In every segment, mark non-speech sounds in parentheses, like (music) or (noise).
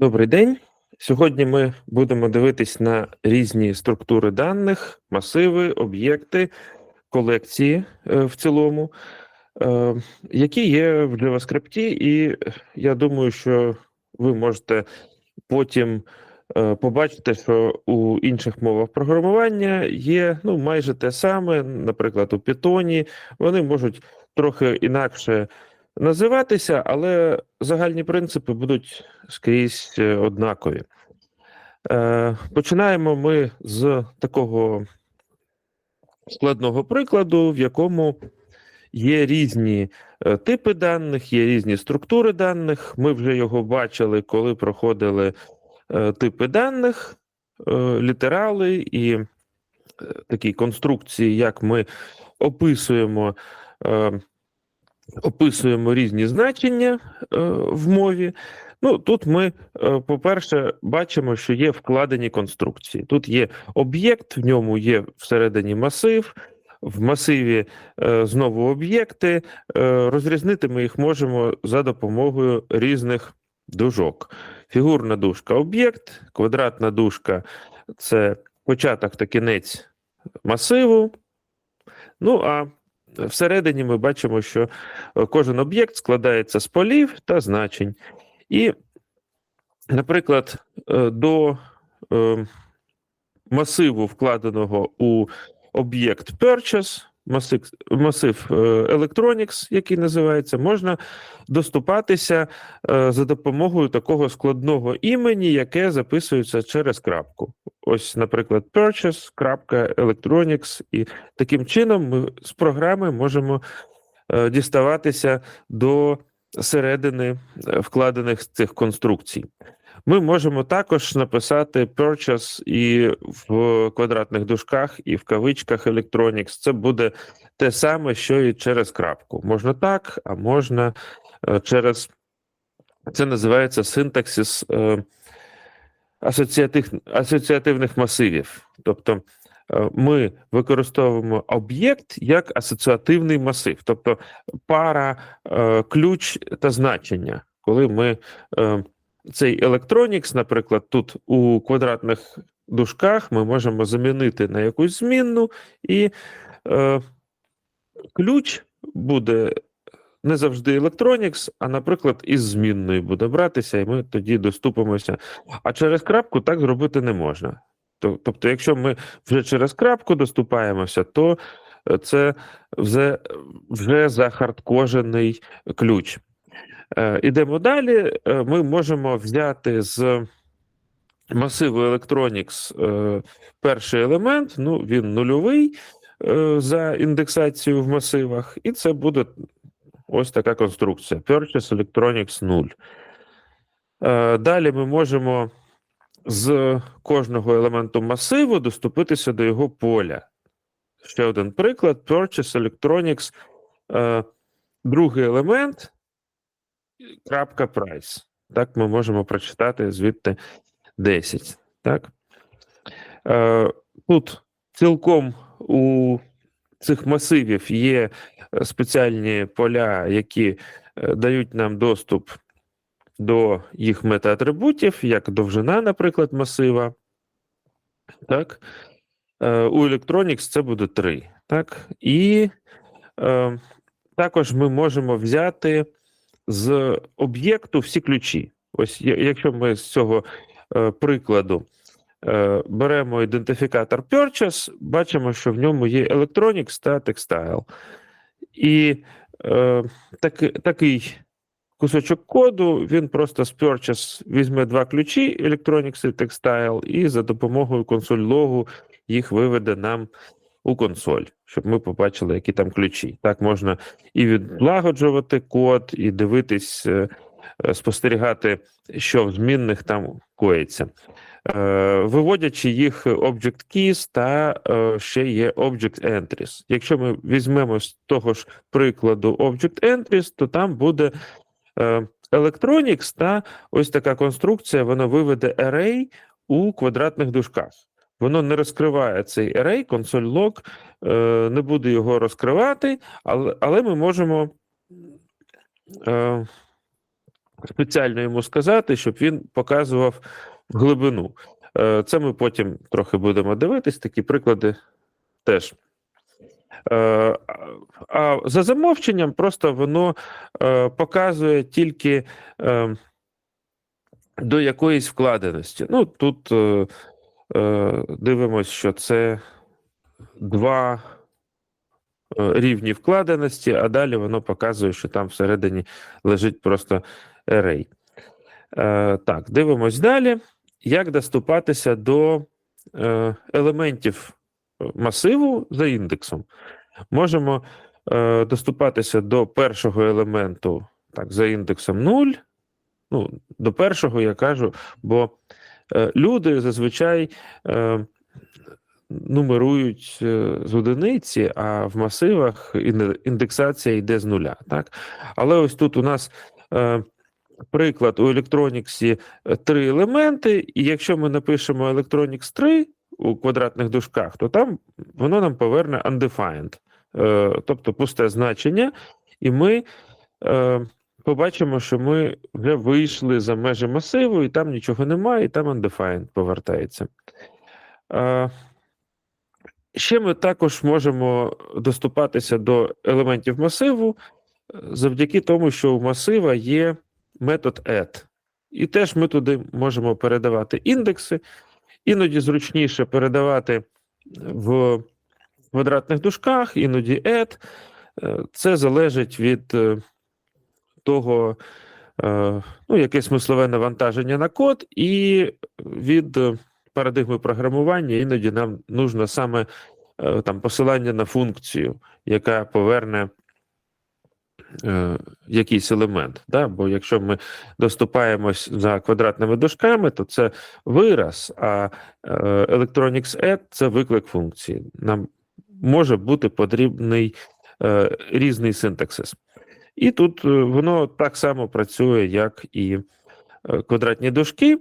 Добрий день. Сьогодні ми будемо дивитись на різні структури даних, масиви, об'єкти, колекції е, в цілому, е, які є в JavaScript, і я думаю, що ви можете потім е, побачити, що у інших мовах програмування є ну, майже те саме, наприклад, у Python. Вони можуть трохи інакше називатися, але загальні принципи будуть скрізь е, однакові. Е, Починаємо ми з такого складного прикладу, в якому є різні е, типи даних, є різні структури даних. Ми вже його бачили, коли проходили типи даних, літерали і такі конструкції, як ми описуємо. Описуємо різні значення е, в мові. Ну, тут ми, е, по-перше, бачимо, що є вкладені конструкції. Тут є об'єкт, в ньому є всередині масив, в масиві е, знову об'єкти. Розрізнити ми їх можемо за допомогою різних дужок. Фігурна дужка об'єкт, квадратна дужка це початок та кінець масиву. Ну а всередині ми бачимо, що е, кожен об'єкт складається з полів та значень. І, наприклад, е, до е, масиву, вкладеного у об'єкт Purchase, масив, масив е, Electronics, який називається, можна доступатися е, за допомогою такого складного імені, яке записується через крапку. Ось, наприклад, purchase, крапка, і таким чином ми з програми можемо е, діставатися до середини вкладених цих конструкцій. Ми можемо також написати purchase і в квадратних дужках, і в кавичках electronics. Це буде те саме, що і через крапку. Можна так, а можна е, через це називається синтаксис е, асоціативних масивів. Тобто е, ми використовуємо об'єкт як асоціативний масив, тобто пара, ключ та значення. Коли ми цей Electronics, наприклад, тут у квадратних дужках ми можемо замінити на якусь змінну, і е, ключ буде не завжди Electronics, а, наприклад, із змінною буде братися, і ми тоді доступимося. А через крапку так зробити не можна. Тобто, якщо ми вже через крапку доступаємося, то е, це вже, вже захардкожений ключ. Е, Ідемо далі. Е, Ми можемо взяти з масиву Electronics е, перший елемент, ну він нульовий за індексацією в масивах, і це буде ось така конструкція: Purchase Electronics 0. Е, Далі ми можемо з кожного елементу масиву доступитися до його поля. Ще один приклад: Purchase Electronics, другий елемент, крапка price. Так, ми можемо прочитати звідти 10. Так? Е, тут цілком у цих масивів є е, спеціальні поля, які е, дають нам доступ до їх метаатрибутів, як довжина, наприклад, масива. Так? Е, у Electronics це буде 3. Так? І е, також ми можемо взяти з об'єкту всі ключі. Ось якщо ми з цього е, прикладу е, беремо ідентифікатор Purchase, бачимо, що в ньому є Electronics та Textile. І е, так, такий кусочок коду, він просто з Purchase візьме два ключі Electronics і Textile, і за допомогою консоль логу їх виведе нам у консоль, щоб ми побачили, які там ключі. Так можна і відлагоджувати код, і дивитись, е, е, спостерігати, що в змінних там коїться. Е, Виводячи їх Object Keys та ще є Object Entries. Якщо ми візьмемо з того ж прикладу Object Entries, то там буде Electronics та ось така конструкція, вона виведе array у квадратних дужках. Воно не розкриває цей array, консоль log е, не буде його розкривати, але, але ми можемо е, спеціально йому сказати, щоб він показував глибину. Е, Це ми потім трохи будемо дивитись, такі приклади теж. А за замовченням, просто воно показує тільки до якоїсь вкладеності. Ну, тут дивимось, що це два е, рівні вкладеності, а далі воно показує, що там всередині лежить просто array. Е, Так, дивимось далі. Як доступатися до е, елементів масиву за індексом? Можемо е, доступатися до першого елементу так, за індексом 0. Ну, до першого я кажу, бо е, люди зазвичай е, нумерують е, з одиниці, а в масивах індексація йде з нуля. Так? Але ось тут у нас е, приклад у Electronics е, три елементи, і якщо ми напишемо Electronics 3 у квадратних дужках, то там воно нам поверне undefined, е, тобто пусте значення, і ми е, побачимо, що ми вже вийшли за межі масиву, і там нічого немає, і там undefined повертається. Ще ми також можемо доступатися до елементів масиву е, завдяки тому, що у масива є метод add. І теж ми туди можемо передавати індекси. Іноді зручніше передавати в квадратних дужках, іноді add. Е, Це залежить від е, того, е, ну, яке смислове навантаження на код, і від парадигми програмування іноді нам нужно саме е, там посилання на функцію, яка поверне е, якийсь елемент. Да? Бо якщо ми доступаємось за квадратними дужками, то це вираз, а Electronics add – це виклик функції. Нам може бути потрібний різний синтаксис. І тут е, воно так само працює, як і е, квадратні дужки. Е,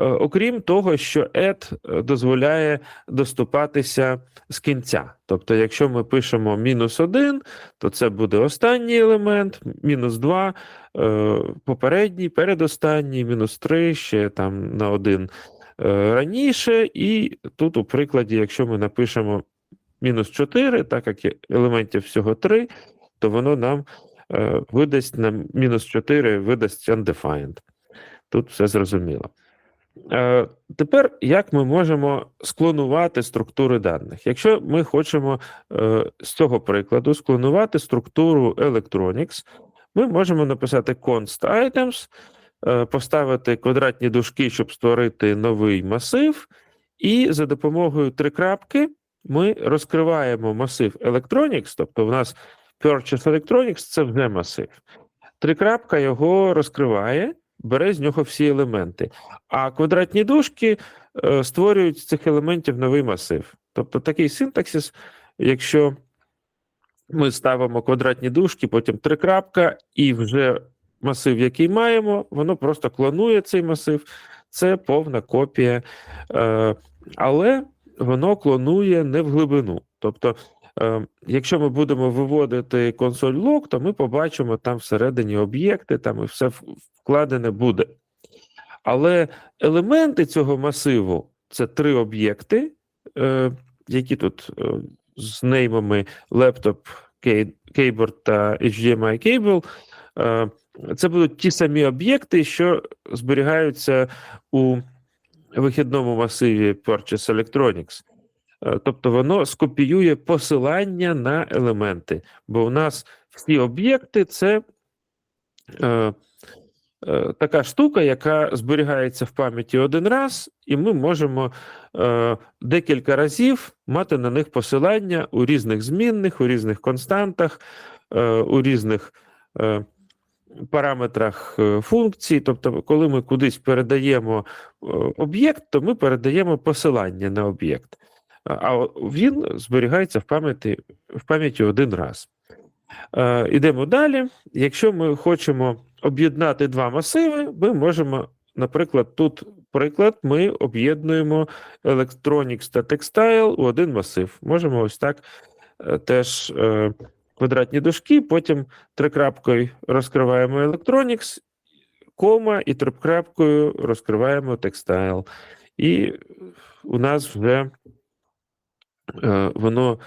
Окрім того, що add дозволяє доступатися з кінця. Тобто, якщо ми пишемо мінус 1, то це буде останній елемент, мінус 2, е, попередній, передостанній, мінус 3, ще там на один раніше. І тут, у прикладі, якщо ми напишемо мінус 4, так як елементів всього 3, то воно нам видасть на мінус 4, видасть undefined. Тут все зрозуміло. Е, Тепер як ми можемо склонувати структури даних? Якщо ми хочемо е, з цього прикладу склонувати структуру Electronics, ми можемо написати const items, е, поставити квадратні дужки, щоб створити новий масив, і за допомогою три крапки ми розкриваємо масив Electronics, тобто в нас Purchase Electronics це вже масив. Три крапка його розкриває, бере з нього всі елементи. А квадратні дужки е, створюють з цих елементів новий масив. Тобто такий синтаксис, якщо ми ставимо квадратні дужки, потім три крапка, і вже масив, який маємо, воно просто клонує цей масив. Це повна копія, е, але воно клонує не в глибину. Тобто, якщо ми будемо виводити консоль лог, то ми побачимо там всередині об'єкти, там і все вкладене буде. Але елементи цього масиву це три об'єкти, е, які тут е, з неймами key- keyboard та HDMI cable. Е, це будуть ті самі об'єкти, що зберігаються у вихідному масиві Purchase Electronics. Е, Тобто воно скопіює посилання на елементи, бо у нас всі об'єкти це е, е, така штука, яка зберігається в пам'яті один раз, і ми можемо е, декілька разів мати на них посилання у різних змінних, у різних константах, е, у різних е, параметрах е, функцій. Тобто, коли ми кудись передаємо е, об'єкт, то ми передаємо посилання на об'єкт. А він зберігається в пам'яті в пам'яті один раз. Е, Ідемо далі. Якщо ми хочемо об'єднати два масиви, ми можемо, наприклад, тут приклад, ми об'єднуємо Electronics та Textile у один масив. Можемо ось так е, теж е, квадратні дужки, потім трикрапкою розкриваємо Electronics, кома і трипкрапкою розкриваємо текстайл. І у нас вже воно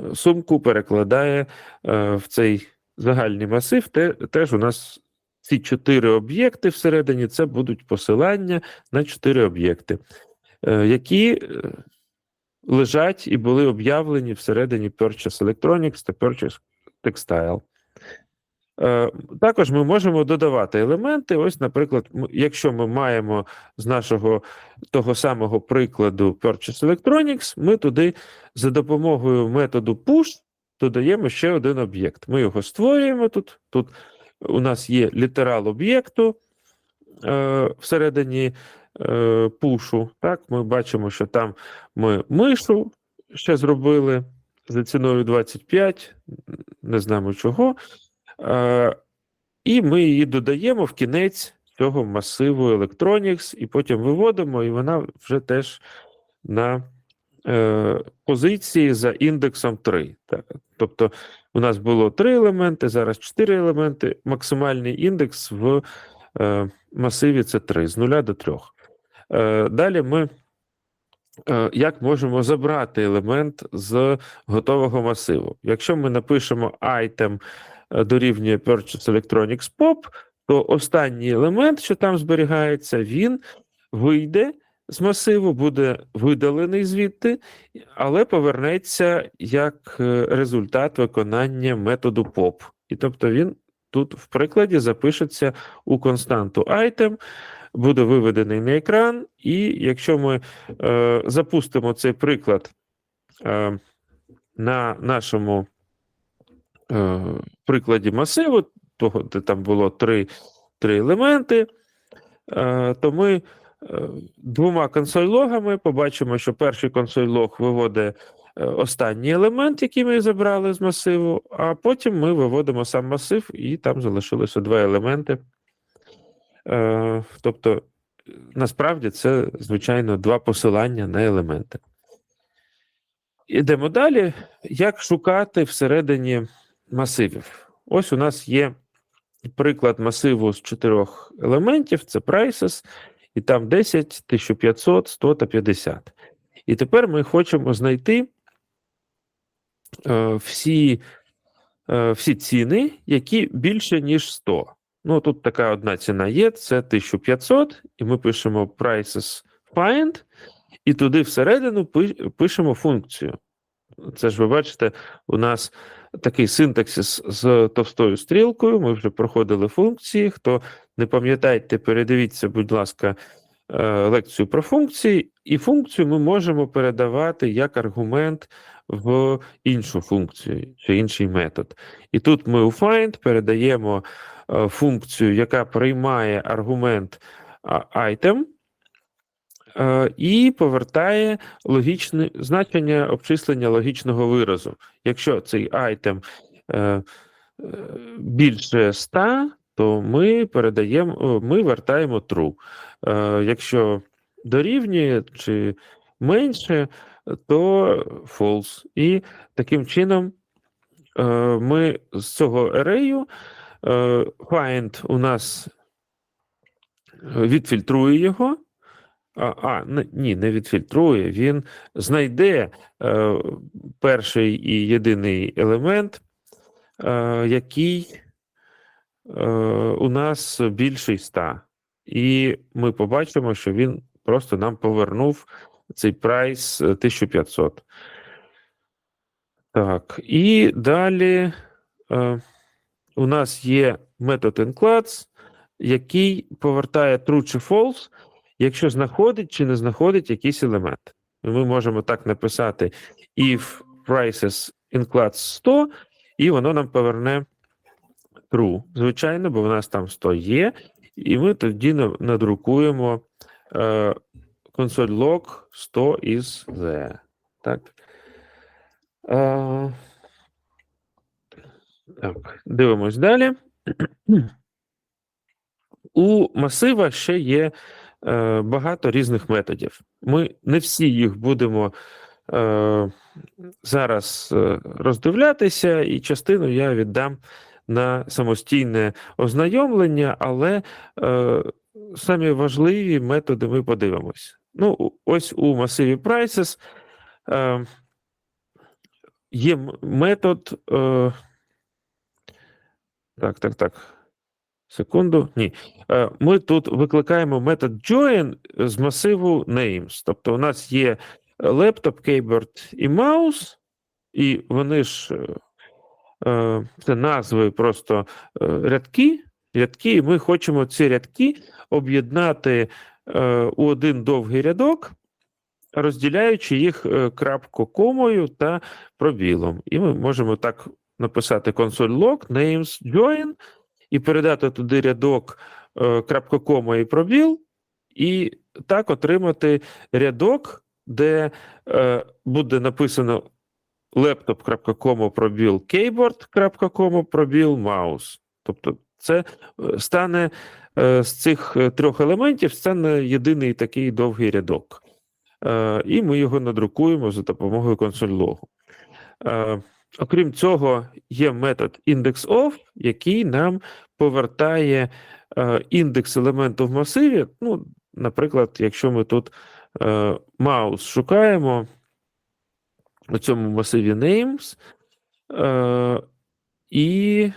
е, сумку перекладає е, в цей загальний масив. Те, теж у нас ці чотири об'єкти всередині це будуть посилання на чотири об'єкти, е, які е, лежать і були об'явлені всередині Purchase Electronics та Purchase Textile. Е, Також ми можемо додавати елементи. Ось, наприклад, якщо ми маємо з нашого того самого прикладу Purchase Electronics, ми туди за допомогою методу push додаємо ще один об'єкт. Ми його створюємо тут. Тут у нас є літерал об'єкту е, всередині е. Так, ми бачимо, що там ми мишу ще зробили за ціною 25, не знаємо чого. Е, і ми її додаємо в кінець цього масиву Electronics, і потім виводимо, і вона вже теж на е, позиції за індексом 3. Так. Тобто у нас було 3 елементи, зараз 4 елементи. Максимальний індекс в е, масиві це 3, з 0 до 3. Е, далі ми як можемо забрати елемент з готового масиву. Якщо ми напишемо item дорівнює Purchase Electronics Pop, то останній елемент, що там зберігається, він вийде з масиву, буде видалений звідти, але повернеться як е, результат виконання методу POP. І тобто він тут в прикладі запишеться у константу item, буде виведений на екран, і якщо ми е, запустимо цей приклад е, на нашому е, прикладі масиву, того, де там було три, три елементи, е, то ми е, двома консоль-логами побачимо, що перший консоль-лог виводить е, останній елемент, який ми забрали з масиву, а потім ми виводимо сам масив, і там залишилося два елементи. Е, тобто, насправді це, звичайно, два посилання на елементи. Ідемо далі. Як шукати всередині масивів? Ось у нас є приклад масиву з чотирьох елементів: це prices, і там 10, 1500, 100 та 50. І тепер ми хочемо знайти е, всі, е, всі ціни, які більше, ніж 100. Ну, тут така одна ціна є, це 1500, і ми пишемо prices find, і туди всередину пишемо функцію. Це ж ви бачите, у нас такий синтаксис з товстою стрілкою. Ми вже проходили функції. Хто не пам'ятаєте, передивіться, будь ласка, е, лекцію про функції, і функцію ми можемо передавати як аргумент в іншу функцію чи інший метод. І тут ми у find передаємо е, функцію, яка приймає аргумент а, item, е, і повертає логічне значення обчислення логічного виразу. Якщо цей айтем е, е, більше 100, то ми передаємо, ми вертаємо true. Е, якщо дорівнює чи менше, то false. І таким чином е, ми з цього array е, find у нас е, відфільтрує його. А, а ні, не відфільтрує. Він знайде е, перший і єдиний елемент, е, який е, у нас більший 100. І ми побачимо, що він просто нам повернув цей прайс е, 1500. Так, і далі е, у нас є метод includes, який повертає true чи false, якщо знаходить чи не знаходить якийсь елемент. Ми можемо так написати if prices includes 100, і воно нам поверне true. Звичайно, бо в нас там 100 є, і ми тоді надрукуємо е, console log 100 is there. Так. Е, так, дивимось далі. (clears throat) У масива ще є багато різних методів. Ми не всі їх будемо е, зараз е, роздивлятися, і частину я віддам на самостійне ознайомлення, але е, самі важливі методи ми подивимось. Ну, ось у масиві Prices е, є метод. Е, так, так, так. Секунду. Ні. Е, Ми тут викликаємо метод join з масиву names. Тобто, у нас є лептоп, кейборд і маус, і вони ж е, е, це назви просто рядки. Рядки, і ми хочемо ці рядки об'єднати у один довгий рядок, розділяючи їх крапко комою та пробілом. І ми можемо так написати console log names join і передати туди рядок е, крапка кома і пробіл, і так отримати рядок, де е, буде написано laptop.com пробіл keyboard.com пробіл mouse. Тобто це е, стане з цих трьох елементів стане єдиний такий довгий рядок. І ми його надрукуємо за допомогою консоль-логу. Е, Окрім цього, є метод indexOf, який нам повертає е, індекс елементу в масиві. Ну, наприклад, якщо ми тут е, маус шукаємо у цьому масиві names, е, і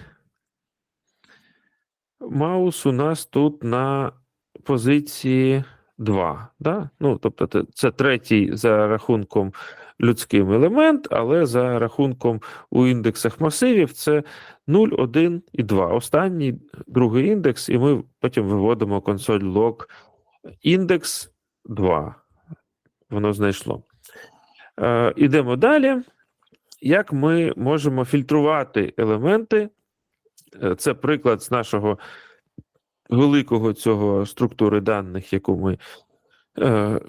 маус у нас тут на позиції 2. Да? Ну, тобто, це- третій за рахунком людським елемент, але за рахунком у індексах масивів це 0, 1 і 2. Останній другий індекс, і ми потім виводимо консоль log індекс 2. Воно знайшло. Е, ідемо далі. Як ми можемо фільтрувати елементи? Е, Це приклад з нашого великого цього структури даних, яку ми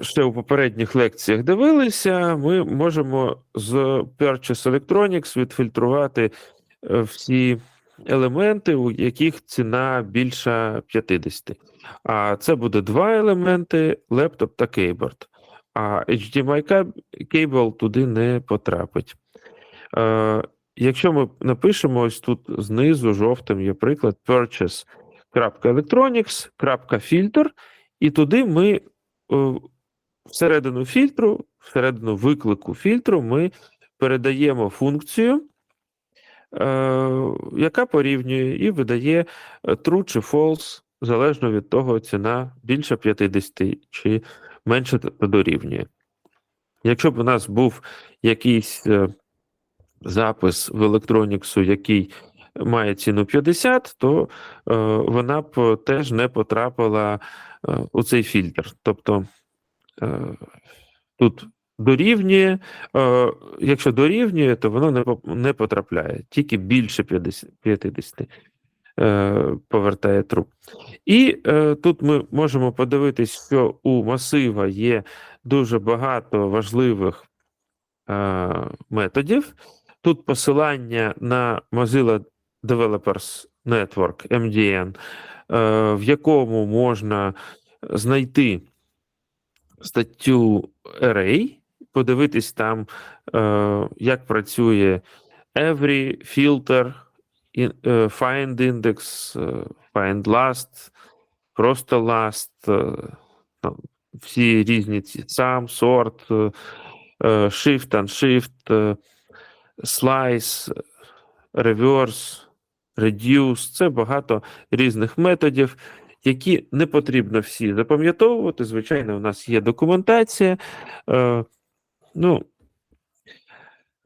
ще у попередніх лекціях дивилися. Ми можемо з Purchase Electronics відфільтрувати е, всі елементи, у яких ціна більша 50. А це буде два елементи: лептоп та кейборд. А HDMI кейбл туди не потрапить. Е, якщо ми напишемо ось тут знизу жовтим є приклад purchase.electronics.filter, і туди ми е, всередину фільтру, всередину виклику фільтру, ми передаємо функцію, е, яка порівнює і видає е, true чи false, залежно від того, ціна більше 50 чи менше дорівнює. Якщо б у нас був якийсь е, запис в електроніксу, який має ціну 50, то е, вона б теж не потрапила е, у цей фільтр. Тобто е, тут дорівнює, якщо дорівнює, то воно не, потрапляє, тільки більше 50, 50 е, повертає true. І тут ми можемо подивитись, що у масива є дуже багато важливих методів. Тут посилання на Mozilla Developers Network MDN, е, в якому можна знайти статтю Array, подивитись там, е, як працює Every, Filter, е, Find Index, е, Find Last, просто Last, е, там, всі різні ці сам, сорт, е, е, Shift, Unshift, е, Slice, Reverse, Reduce. Це багато різних методів, які не потрібно всі запам'ятовувати. Звичайно, у нас є документація. Е, ну,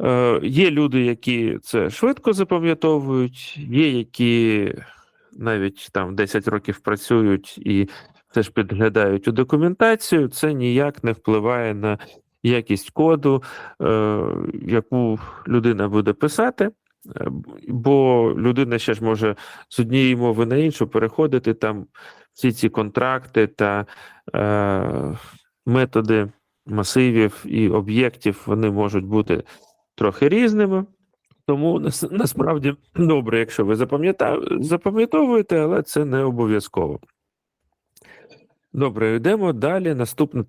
е, є люди, які це швидко запам'ятовують, є які навіть там 10 років працюють і теж підглядають у документацію. Це ніяк не впливає на якість коду, е, яку людина буде писати. Е, Бо людина ще ж може з однієї мови на іншу переходити там всі ці контракти та е, методи масивів і об'єктів вони можуть бути трохи різними. Тому нас- насправді добре, якщо ви запам'ятовуєте, але це не обов'язково. Добре, йдемо далі. Наступна тема.